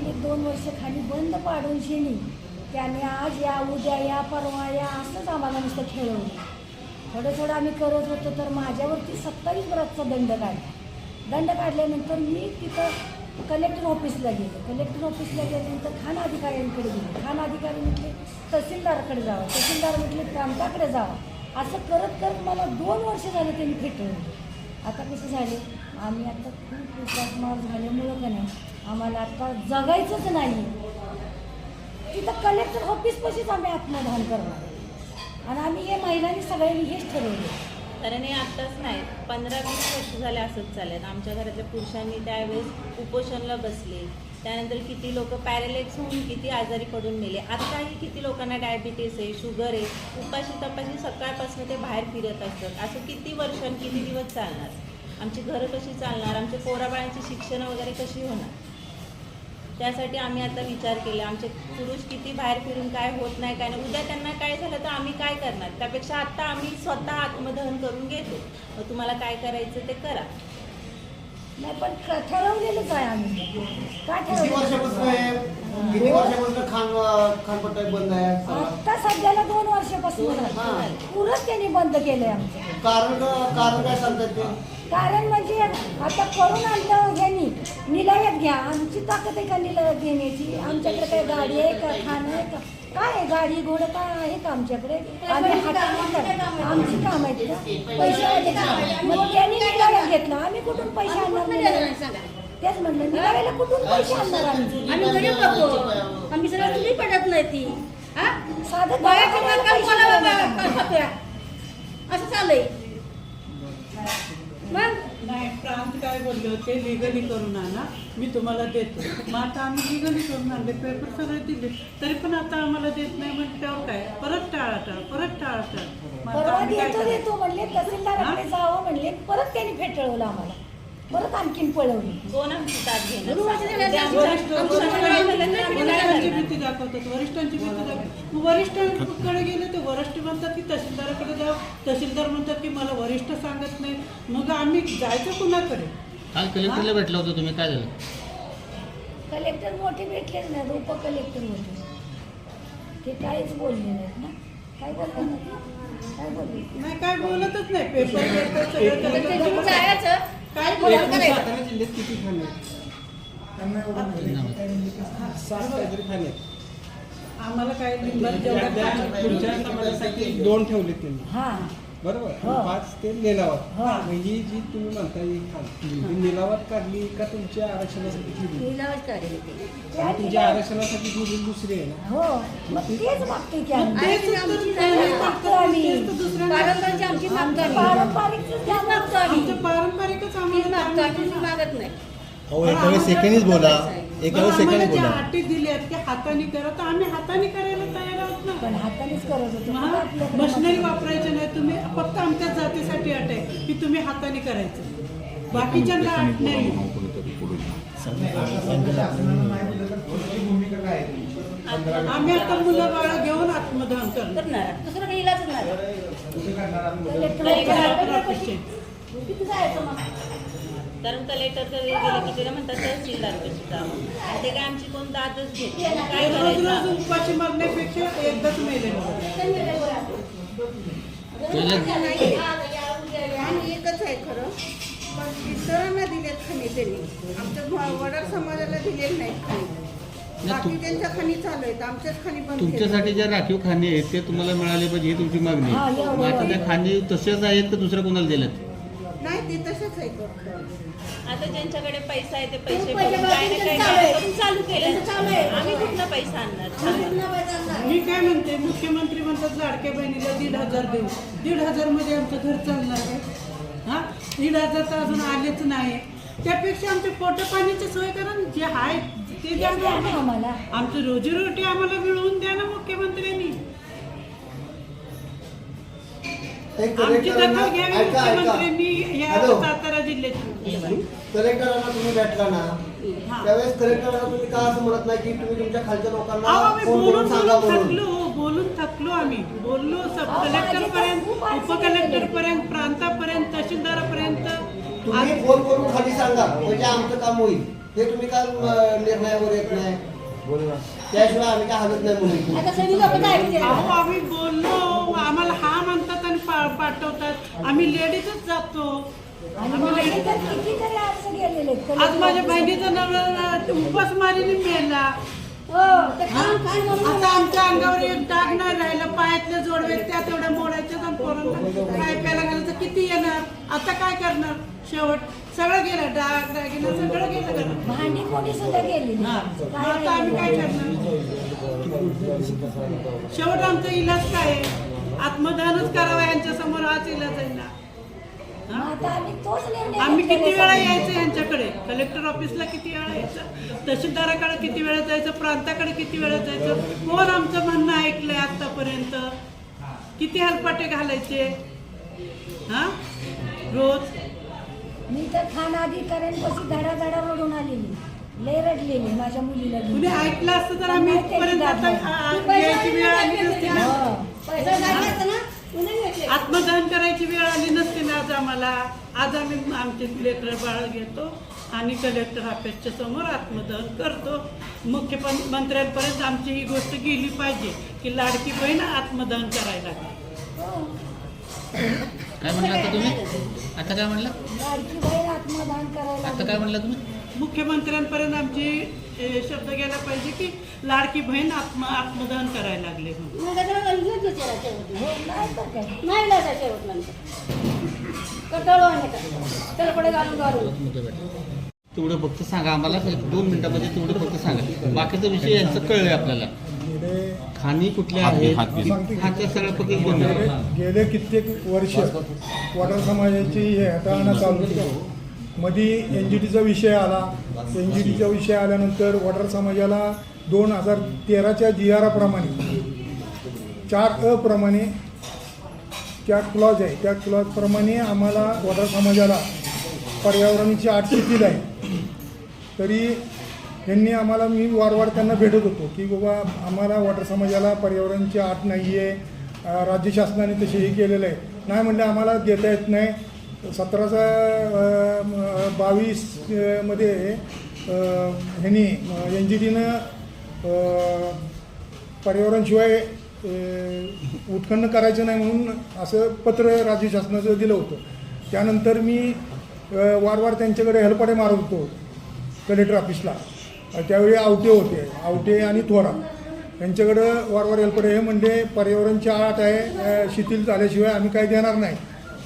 दोन वर्ष खाली बंद पाडून शेणी त्याने आज या उद्या या परवा या असंच आम्हाला नुसतं खेळवलं. थोडं थोडं आम्ही करत होतो तर माझ्यावरती सत्तावीस वर्षाचा दंड काढला. दंड काढल्यानंतर मी तिथं कलेक्टर ऑफिसला गेले. कलेक्टर ऑफिसला गेल्यानंतर खान अधिकाऱ्यांकडे गेले. खान अधिकारी म्हटले तहसीलदाराकडे जावं. तहसीलदार म्हटले प्रांताकडे जावं. असं करत करत मला दोन वर्ष झाले त्यांनी फेटवलं आता कसं झाले? आम्ही आता खूप उपासमार झाल्यामुळं का नाही आम्हाला आता जगायचंच नाही. तिथं कलेक्टर ऑफिसपाशीच आम्ही आत्मदान करणार. आणि आम्ही हे महिलांनी सगळ्यांनी हेच ठरवलं कारण हे आत्ताच नाही पंधरा वीस वर्ष झाले असंच चालेल आमच्या घरातल्या पुरुषांनी त्यावेळेस उपोषणला बसले. त्यानंतर किती लोक पॅरेलेक्स होऊन किती आजारी पडून मेले. आत्ताही किती लोकांना डायबिटीस आहे शुगर आहे उपाशी तपाशी सकाळपासून ते बाहेर फिरत असतात. असं किती वर्ष किती दिवस चालणार? आमची घरं कशी चालणार? आमच्या पोराबाळांची शिक्षण वगैरे कशी होणार? त्यासाठी आम्ही आता विचार केला. आमचे पुरुष किती बाहेर फिरून काय होत नाही काय नाही. उद्या त्यांना काय झालं तर आम्ही काय करणार? त्यापेक्षा आता आम्ही स्वतः आत्मदहन करून घेतो. मग तुम्हाला काय करायचं ते करा. नाही पण ठ- ठरवलेलंच आहे आम्ही. काय किती वर्षापासून ठरवलं आहे? किती वर्षापासून खान खानपट्टा बंद आहे सगळं? आता सध्याला दोन वर्षापासून हा. पुरंच त्यांनी बंद केलंय आमचं. कारण का- कारण काय सांगतात ते? कारण म्हणजे आता करून आणलं ह्यांनी. निलाव्यात घ्या. आमची ताकद आहे का निलाव्यात घेण्याची आमच्याकडे काय गाडी आहे का? खाणं आहे का? काय आहे? गाडी घोडं काय आहे का आमच्याकडे? आम्ही आमची काम आहेत का? पैसे आहेत का? मग त्यांनी निलाव्यात घेतला. आम्ही कुठून पैसे आणणार? निलाव्यात? तेच म्हणलं निलाव्याला कुठून पैसे आणणार आम्ही? आम्ही गरीब लोक. आम्ही सगळं तुम्ही पडत नाही ती. हा? साधं बाया नाही. खातोय. असं चाललंय. मग? नाही प्रांत काय बोलले? होते लिगली करून आणा. मी तुम्हाला देतो. मग आता आम्ही लिगली करून आणले. पेपर सगळे दिले. तरी पण आता आम्हाला देत नाही म्हटल्यावर काय? परत टाळाटाळ परत टाळाटाळ. मग आता परवा आम्ही काय देतो करायचं? देतो म्हणले तहसीलदाराकडे जावं म्हणले परत त्यांनी फेटाळवलं आम्हाला. परत आणखीन पळवली? आमची ताट काय वरिष्ठांची करणार? भीती दाखवतात. वरिष्ठांची भीती दाखवतात. मग वरिष्ठांकडे गेले ते वरिष्ठ म्हणतात की तहसीलदाराकडे जाऊ तहसीलदार म्हणतात की मला वरिष्ठ सांगत नाही. मग आम्ही जायचं कुणाकडे? काल कलेक्टरला भेटला होता तुम्ही. काय झालं? कलेक्टर मोठे भेटलेच नाहीत उप कलेक्टर होते ते काहीच बोलले नाहीत ना. काय बोलले नाही काय बोलले? नाही काय बोलतच नाही. पेपर जायचं. काय बोलायला बोलायचं? करायचं? सातारा जिल्ह्यात किती खाणे आहेत? सात काहीतरी खाणे आहेत. आम्हाला काय लिंबात त्या- जेवढं त्या खायचं पुढच्या समाजासाठी दोन ठेवले त्यांनी. हा. बरोबर. हो. पाच ते निलावात हो. मग ही जी तुम्ही म्हणता ही ही काढली का तुमच्या आरक्षणासाठी ठेवली लिलावच काढले आणि तुमच्या आरक्षणासाठी ठेवली दुसरी आहे ना? हो. मग तेच बघते की आम्ही तेच आणि तर- आमची नाही. मागतो आम्ही. तेच तर दुसऱ्यांना- पारंपरिक आमची मागतो आमचं आम्ही पारंपरिक तीच मागतो आम्ही आमचं पारंपरिकच तीच आम्हाला मागतो आम्ही ती मागत नाही. अहो एका वेळेस सेकंडीच बोला. एका वेळेस आम्हाला सेकंडीच ज्या बोला. अटी दिल्यात की हाताने करा तर आम्ही हाताने करायला तयार पण हातानेच करत होतो. मशिनरी वापरायचे नाही तुम्ही फक्त आमच्या जातीसाठी अट आहे की तुम्ही हाताने करायचं. बाकीच्यांना अट नाही. आम्ही आता मुलं बाळ घेऊन आत्मदहन करणार. दुसरं काही इलाज नाही कलेक्टर ऑफिसचे. किती जायचं मग? कारण कलेक्टरकडे गेले की तिला म्हणतात तहसीलदार कशी जावं आणि ते काय आमची कोण दादच घेत नाही. काय करायचं? उपाशी एकदाच मेले आणि एकच आहे खरं. पण इतरांना दिलेत खाणे त्यांनी. आमच्या वडार समाजाला खाणे. बाकी त्यांच्या खाणी चालू आहेत. आमच्याच खाणी केल्या. तुमच्यासाठी ज्या राखीव खाणे आहेत ते तुम्हाला मिळाले पाहिजे ही तुमची मागणी. आहे एवढं मग आता त्या खाणे तसेच आहेत तर दुसऱ्या कोणाला दिलेत नाही ते तसेच आहे फक्त. आता ज्यांच्याकडे पैसा आहे ते पैसे भरून ना चालू. करून केलं. आम्ही पैसा आणणार? सांगा. मी काय म्हणते मुख्यमंत्री म्हणतात लाडक्या बहिणीला दीड हजार देऊ. दीड हजारमध्ये आमचं घर चालणार आहे. हा? दीड हजार तर अजून आलेच नाही. त्यापेक्षा आमच्या पोट पाण्याची सोय करा ना. जे आहे ते द्या ना. आम्हाला. आमची रोजीरोटी आम्हाला मिळवून द्या ना मुख्यमंत्र्यांनी. ते आमची दखल घ्यावी मुख्यमंत्र्यांनी या सातारा जिल्ह्याची. कलेक्टरांना तुम्ही भेटला ना हा. त्यावेळेस कलेक्टरांना तुम्ही का असं म्हणत नाही की तुम्ही तुमच्या खालच्या लोकांना आम्ही फोन बोलून करून सांगा बोलून म्हणून? थकलो बोलून थकलो आम्ही. बोललो सब कलेक्टर पर्यंत उपकलेक्टर गेले. पर्यंत प्रांतापर्यंत तहसीलदारापर्यंत. तुम्ही फोन करून खाली सांगा म्हणजे आमचं काम होईल. हे तुम्ही काय अं, निर्णयावर येत नाही? त्याशिवाय आम्ही काय हालत नाही म्हणून आता सगळी लोक काय अहो आम्ही बोललो आम्हाला हा म्हणतात आणि पा- पाठवतात. आम्ही लेडीजच जातो. आज माझ्या बहिणीचा नवरा उपासमारीने मेला. हो आता आमच्या अंगावर एक डाग नाही राहिला. पायातले जोडवे त्या तेवढ्या मोडायचे आणि पोरांना काय प्यायला घालायचं किती येणार? आता काय करणार? शेवट सगळं गेलं. डाग दागिनं सगळं गेलं. भांडी कोणी सुद्धा मग आता आम्ही काय करणार? शेवट आमचा इलाज काय आहे? आत्मदहनच करावा यांच्या समोर हाच इलाज आहे ना. आम्ही किती वेळा. यायचं यांच्याकडे? कलेक्टर ऑफिसला किती वेळा यायचं? तहसीलदाराकडे किती वेळा जायचं? प्रांताकडे किती वेळा जायचं? कोण आमचं म्हणणं ऐकलंय आतापर्यंत किती हलपाटे घालायचे? हा? रोज? मी तर खान अधिकाऱ्यांपाशी धडा धडा रडून आलेली. लय रडलेली माझ्या मुलीला. कुणी ऐकलं असतं तर आम्ही इथपर्यंत आता आ- आ- यायची वेळ आली नसती ना? हो. आत्मदहन करायची वेळ आली नसती ना आज आम्हाला. आज आम्ही आमचे लेकर बाळ घेतो आणि कलेक्टर ऑफिसच्या समोर आत्मदहन करतो. मुख्यमंत्र्यांपर्यंत आमची ही गोष्ट गेली पाहिजे की लाडकी बहीण आत्मदहन करायला लागली. काय म्हणलं आता तुम्ही? आता काय म्हणलं? लाडकी बहीण आत्मदान करायला आता काय म्हणलं तुम्ही? मुख्यमंत्र्यांपर्यंत आमची शब्द गेला पाहिजे की लाडकी बहीण आत्म आत्मदहन करायला लागले हो, नाही शेवट नंतर घालून घालून तेवढं फक्त सांगा आम्हाला दोन मिनिटामध्ये तेवढं फक्त सांगा. बाकीचा विषय यांचं कळलंय आपल्याला. खाणी कुठल्या आहेत? हा ते सगळं फक्त घेऊन जा. गेले कित्येक वर्ष. वडार समाजाची हे हाताळणं चालू होती. मधी एन जी टीचा विषय आला. एन जी टीचा विषय आल्यानंतर वॉटर समाजाला दोन हजार तेराच्या जी आराप्रमाणे चार अप्रमाणे त्या क्लॉज आहे. त्या क्लॉजप्रमाणे आम्हाला वॉटर समाजाला पर्यावरणाची आठ दिली आहे. तरी यांनी आम्हाला मी वारंवार त्यांना भेटत होतो की बाबा आम्हाला वॉटर समाजाला पर्यावरणाची आठ नाही आहे राज्य शासनाने तसे हे केलेलं आहे. नाही म्हणलं आम्हाला देता येत नाही. सतराशे बावीसमध्ये ह्यांनी एन जी टीनं पर्यावरणशिवाय उत्खनन करायचं नाही म्हणून असं पत्र राज्य शासनाचं दिलं होतं. त्यानंतर मी वारंवार त्यांच्याकडे हेलपाटे मारत होतो कलेक्टर ऑफिसला. त्यावेळी आवटे होते आवटे आणि थोरा. यांच्याकडं वारंवार हेल्पडे हे म्हणजे पर्यावरणची आट आहे शिथिल झाल्याशिवाय आम्ही काय देणार नाही.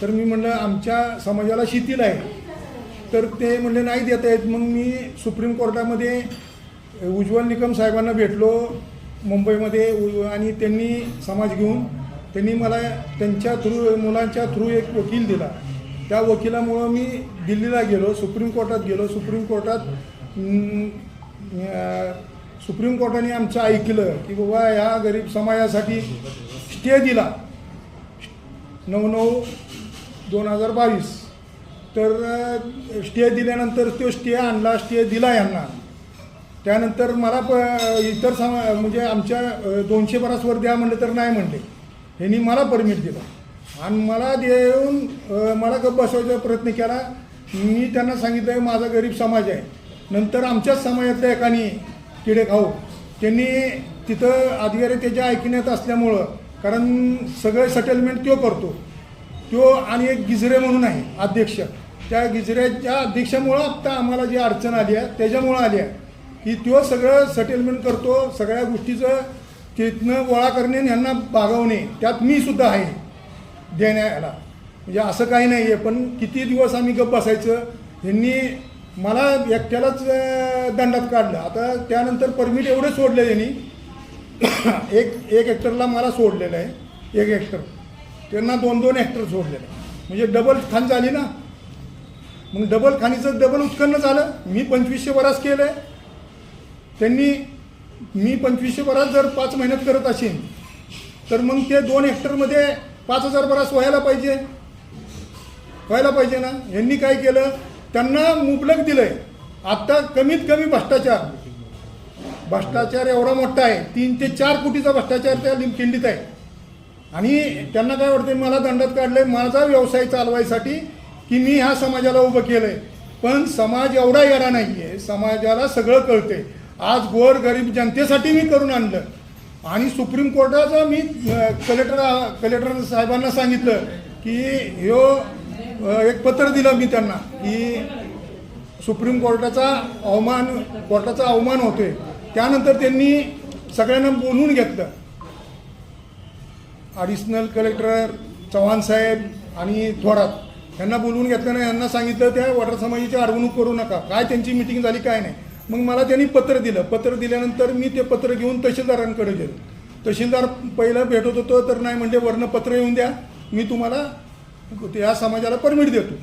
तर मी म्हणलं आमच्या समाजाला शिथिल आहे. तर ते म्हणले नाही देता येत मग मी सुप्रीम कोर्टामध्ये उज्ज्वल निकम साहेबांना भेटलो मुंबईमध्ये आणि त्यांनी समाज घेऊन त्यांनी मला त्यांच्या थ्रू मुलांच्या थ्रू एक वकील दिला. त्या वकिलामुळं मी दिल्लीला गेलो सुप्रीम कोर्टात गेलो. सुप्रीम कोर्टात सुप्रीम कोर्टाने आमचं ऐकलं की बाबा ह्या गरीब समाजासाठी स्टे दिला. नऊ नऊ दोन हजार बावीस. तर स्टे दिल्यानंतर तो स्टे आणला स्टे दिला यांना. त्यानंतर मला प इतर समा म्हणजे आमच्या दोनशे बरासवर द्या म्हणलं तर नाही म्हणले. ह्यांनी मला परमिट दिला. आणि मला देऊन मला गप्प बसवायचा प्रयत्न केला. मी त्यांना सांगितलं आहे माझा गरीब समाज आहे. नंतर आमच्याच समाजातल्या एकाने किडे खाऊ त्यांनी तिथं अधिकारी त्याच्या ऐकण्यात असल्यामुळं कारण सगळं सेटलमेंट तो करतो. तो आणि एक गिजरे म्हणून आहे अध्यक्ष. त्या गिजऱ्याच्या अध्यक्षामुळं आत्ता आम्हाला जी अडचण आली आहे त्याच्यामुळं आली आहे. की तो सगळं सेटलमेंट करतो सगळ्या गोष्टीचं तिथनं गोळा करणे आणि यांना भागवणे त्यात मी सुद्धा आहे देण्याला. म्हणजे असं काही नाही आहे पण किती दिवस आम्ही गप्प बसायचं ह्यांनी मला एकट्यालाच दंडात काढलं. आता त्यानंतर परमिट एवढे सोडले त्यांनी एक एक हेक्टरला मला सोडलेलं आहे एक हेक्टर त्यांना दोन दोन हेक्टर सोडलेलं म्हणजे डबल खान झाली ना? मग डबल खाणीचं डबल उत्पन्न झालं. मी पंचवीसशे बराच केलं आहे त्यांनी मी पंचवीसशे बराच जर पाच महिन्यात करत असेल तर मग ते दोन हेक्टरमध्ये पाच हजार बराच व्हायला पाहिजे. व्हायला पाहिजे ना? यांनी काय केलं? त्यांना मुबलक दिलं आहे आत्ता कमीत कमी भ्रष्टाचार. भ्रष्टाचार एवढा मोठा आहे. तीन ते चार कोटीचा भ्रष्टाचार त्या लिमखिंडीत आहे. आणि त्यांना काय वाटतं मला दंडात काढलंय माझा व्यवसाय चालवायसाठी की मी ह्या समाजाला उभं केलंय. पण समाज एवढा येणार नाही आहे समाजाला सगळं कळते आज गोर गरीब जनतेसाठी मी करून आणलं. आणि सुप्रीम कोर्टाचं मी कलेक्टर कलेक्टर साहेबांना सांगितलं की ह्यो एक पत्र दिलं मी त्यांना की सुप्रीम कोर्टाचा अवमान कोर्टाचा अवमान होतोय. त्यानंतर त्यांनी सगळ्यांना बोलून घेतलं. ॲडिशनल कलेक्टर चव्हाण साहेब आणि थोरात यांना बोलवून घेतल्यानं यांना सांगितलं त्या वॉटर समाजाची अडवणूक करू नका. काय त्यांची मिटिंग झाली काय नाही. मग मला त्यांनी पत्र दिलं. पत्र दिल्यानंतर मी ते पत्र घेऊन तहसीलदारांकडे गेलो. तहसीलदार पहिलं भेटत होतो तर नाही म्हणजे वर्णपत्र पत्र येऊन द्या. मी तुम्हाला या समाजाला परमिट देतो.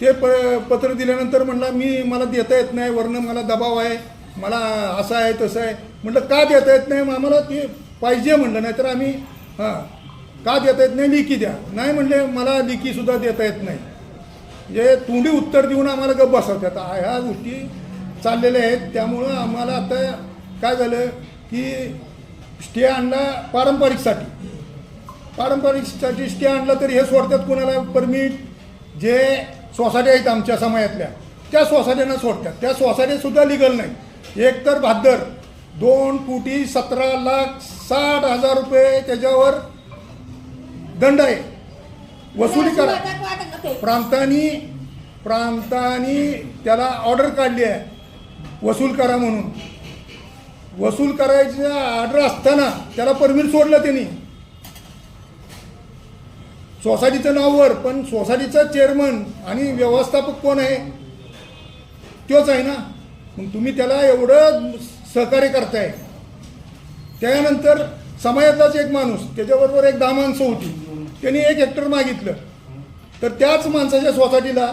ते प पत्र दिल्यानंतर म्हणला मी मला देता येत नाही. वर्ण मला दबाव आहे. मला असं आहे तसं आहे. म्हटलं का देता येत नाही? मग आम्हाला ते पाहिजे म्हणलं. नाहीतर आम्ही हां का देता येत नाही? लिखी द्या. नाही म्हणले मला लिखीसुद्धा देता येत नाही. म्हणजे तोंडी उत्तर देऊन आम्हाला गप्प बसवते आता ह्या गोष्टी चाललेल्या आहेत. त्यामुळं आम्हाला आता काय झालं की स्टे आणला पारंपरिकसाठी पारंपरिकसाठी स्टे आणला तरी हे सोडतात कोणाला? परमिट जे सोसायट्या आहेत आमच्या समाजातल्या. त्या सोसायट्यांना सोडतात. त्या सोसायटीसुद्धा लिगल नाही एक तर भाद्दर दोन कोटी सतरा लाख साठ हजार रुपये त्याच्यावर दंड आहे. वसुली करा. प्रांतांनी प्रांतांनी त्याला ऑर्डर काढली आहे. वसूल करा म्हणून. वसूल करायची ऑर्डर असताना त्याला परमिट सोडलं त्यांनी. सोसायटीचं नाववर पण सोसायटीचा चेअरमन आणि व्यवस्थापक कोण आहे? तोच आहे ना? मग तुम्ही त्याला एवढं सहकार्य करताय. त्यानंतर समाजातलाच एक माणूस त्याच्याबरोबर एक दहा माणसं होती. त्यांनी एक हेक्टर मागितलं. तर त्याच माणसाच्या सोसायटीला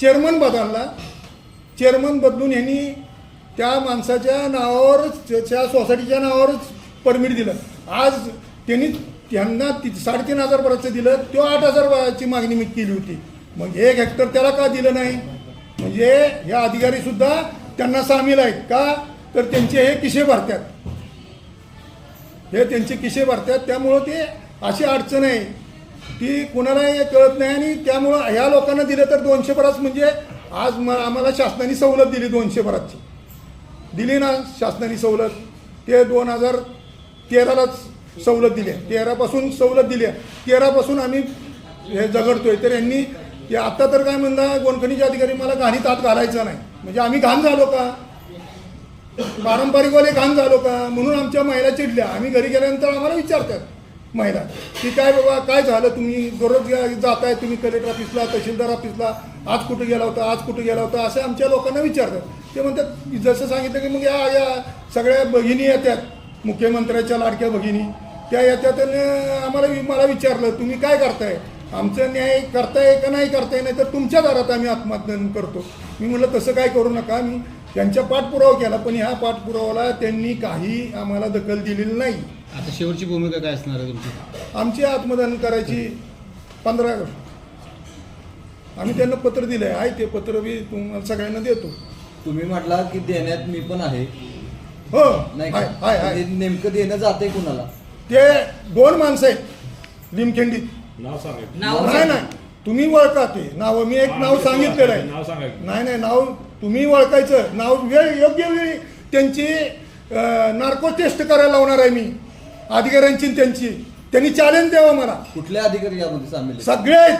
चेअरमन बदलला. चेअरमन बदलून ह्यांनी त्या माणसाच्या नावावरच त्या सोसायटीच्या नावावरच परमिट दिलं. आज त्यांनी त्यांना ति साडेतीन हजार दिलं. तो आठ हजारची मागणी मी केली होती. मग एक हेक्टर त्याला का दिलं नाही? म्हणजे या अधिकारीसुद्धा त्यांना सामील आहेत का? तर त्यांचे हे किशे भरतात. हे त्यांचे किशे भरतात. त्यामुळं ते अशी अडचण आहे. ती कुणालाही कळत नाही आणि त्यामुळं ह्या लोकांना दिलं तर दोनशे बराच म्हणजे आज म आम्हाला शासनाने सवलत दिली दोनशे बराची दिली ना शासनाने सवलत. ते दोन हजार तेरालाच सवलत दिली. आहे तेरापासून सवलत दिली. आहे तेरापासून आम्ही हे झगडतोय. तर यांनी ते आत्ता तर काय म्हणला गोणखणीचे अधिकारी मला घाणीत हात घालायचा नाही. म्हणजे आम्ही घाण झालो का? पारंपरिकवाले घाण झालो का? म्हणून आमच्या महिला चिडल्या. आम्ही घरी गेल्यानंतर आम्हाला विचारतात. महिला की काय बाबा काय झालं? तुम्ही दररोज जाताय तुम्ही कलेक्टर ऑफिसला तहसीलदार ऑफिसला आज कुठं गेला होता आज कुठं गेला होता? असं आमच्या लोकांना विचारतात. ते म्हणतात जसं सांगितलं की मग या या सगळ्या भगिनी येतात मुख्यमंत्र्याच्या लाडक्या भगिनी. त्या येतात आणि आम्हाला मला विचारलं तुम्ही काय करताय? आमचं न्याय करताय का नाही करताय? नाही तर तुमच्या दारात आम्ही आत्महत्या करतो. मी म्हटलं तसं काय करू नका. मी त्यांच्या पाठपुरावा केला पण ह्या पाठपुरावाला त्यांनी काही आम्हाला दखल दिलेली नाही. आता शेवटची भूमिका काय असणार आहे तुमची? आमची आत्मदान करायची पंधरा आम्ही त्यांना पत्र दिलं आहे आहे ते पत्र बी तुम्हाला सगळ्यांना देतो. तुम्ही म्हटला की देण्यात मी पण आहे. हो नाही हाय हाय का? हाय ते नेमकं देणं जाते कुणाला? ते दोन माणसं आहेत लिमखिंडीत नाही नाही तुम्ही ओळखा ते. नाव मी एक नाव सांगितलेलं आहे. नाही नाही नाव तुम्ही ओळखायचं नाव वेळ योग्य वेळी त्यांची नार्को टेस्ट करायला लावणार आहे मी. अधिकाऱ्यांची त्यांची. त्यांनी चॅलेंज द्यावं मला. कुठले अधिकारी यामध्ये सामील? सगळे आहेत.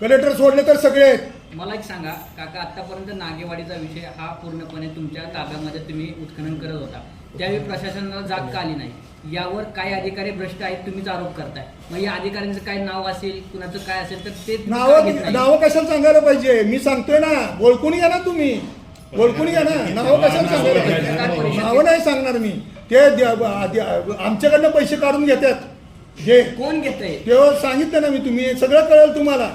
कलेक्टर सोडले तर सगळे आहेत. मला एक सांगा काका आतापर्यंत नागेवाडीचा विषय हा पूर्णपणे तुमच्या ताब्यामध्ये तुम्ही उत्खनन करत होता. त्यावेळी प्रशासनाला जाग का आली नाही? यावर काय अधिकारी भ्रष्ट आहेत तुम्हीच आरोप करताय. मग या अधिकाऱ्यांचं काय नाव असेल कुणाचं काय असेल तर ते तुम्ही का नावं घेत नाही? नावं कशाला सांगायला पाहिजे? मी सांगतोय ना. ओळखून घ्या ना तुम्ही. ओळखून घ्या ना. नावं कशाला सांगायला पाहिजे? नावं नाही सांगणार मी. ते द्या- आमच्याकडनं पैसे काढून घेतात. जे कोण घेतंय? तेव्हा सांगितलं ना मी तुम्ही. सगळं कळेल तुम्हाला.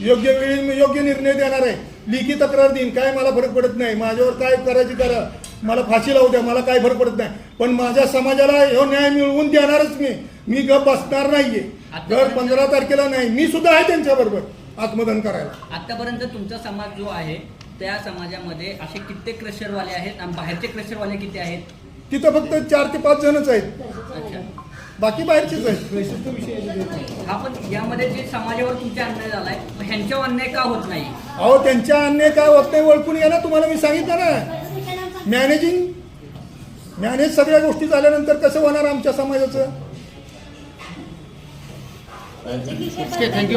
योग्य वेळी मी योग्य निर्णय देणार आहे. लिखी तक्रार देईन. काय मला फरक पडत नाही. माझ्यावर काय करायची करा मला फाशी लावू द्या मला काय फरक पडत नाही. पण माझ्या समाजाला ह्यो न्याय मिळवून देणारच मी. मी गप बसणार नाहीये. दर पंधरा तारखेला नाही. मी सुद्धा आहे त्यांच्याबरोबर आत्मदान करायला. आतापर्यंत तुमचा समाज जो आहे त्या समाजामध्ये असे कित्येक क्रशरवाले आहेत आणि बाहेरचे क्रशरवाले किती आहेत? तिथं फक्त चार ते पाच जणच आहेत. बाकी बाहेरचेच आहेत. हा पण यामध्ये जे समाजावर तुमचा अन्याय झालाय मग ह्यांच्यावर अन्याय का होत नाही? अहो त्यांच्या अन्याय काय होत नाही ओळखून ना. तुम्हाला मी सांगितलं ना. मॅनेजिंग? मॅनेज सगळ्या गोष्टी झाल्यानंतर कसं होणार आमच्या समाजाचं? त्यांचे